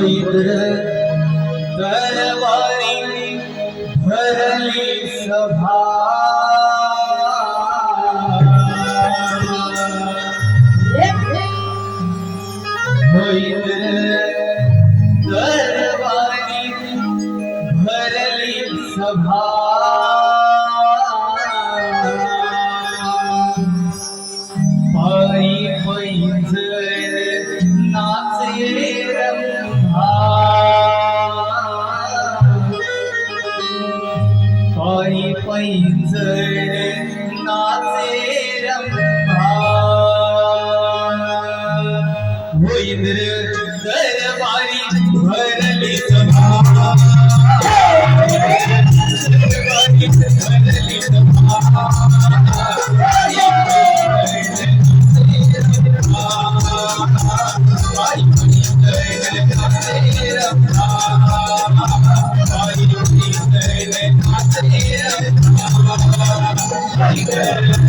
होईल पायी पैंजण नाचे Yeah.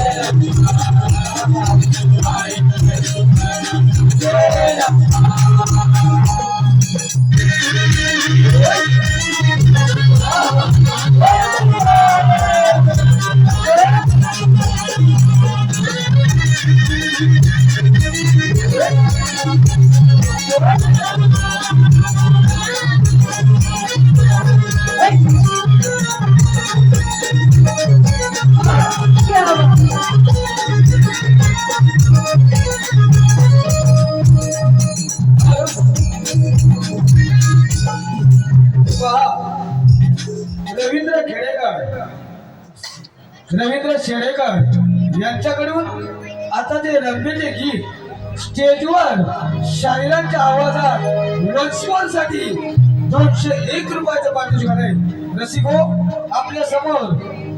रवींद्र खेडेकर रवींद्र शेडेकर यांच्याकडून आता ते रंगेचे गीत स्टेजवर शाहिरांच्या आवाजात साठी दोनशे एक रुपयाचं पारितोषिक आहे. रसिको आपल्यासमोर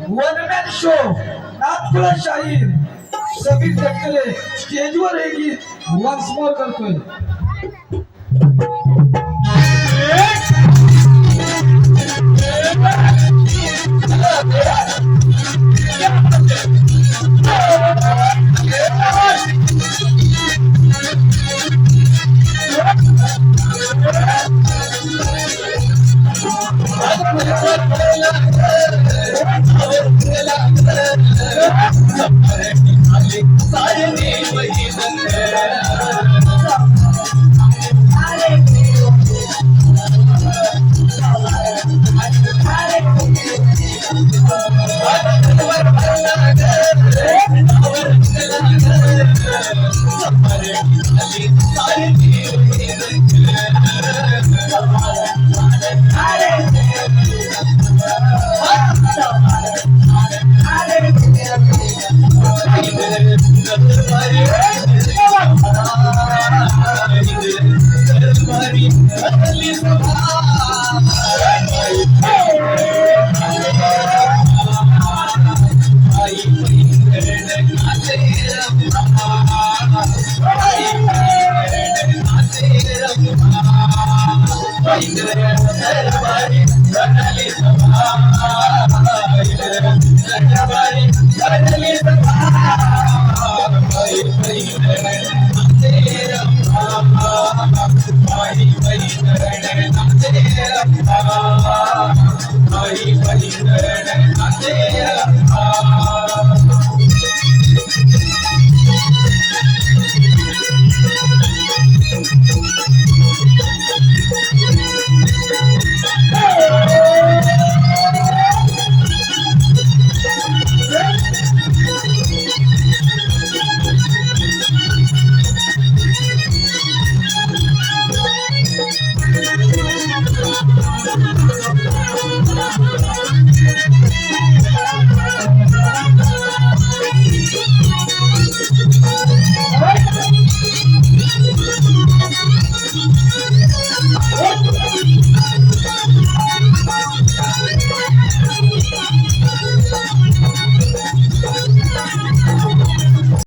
वन मॅन शो नागपूर शाहीर समीर तटकरे स्टेजवर हे गीत वन्स मोर करतोय Feliz Yeah.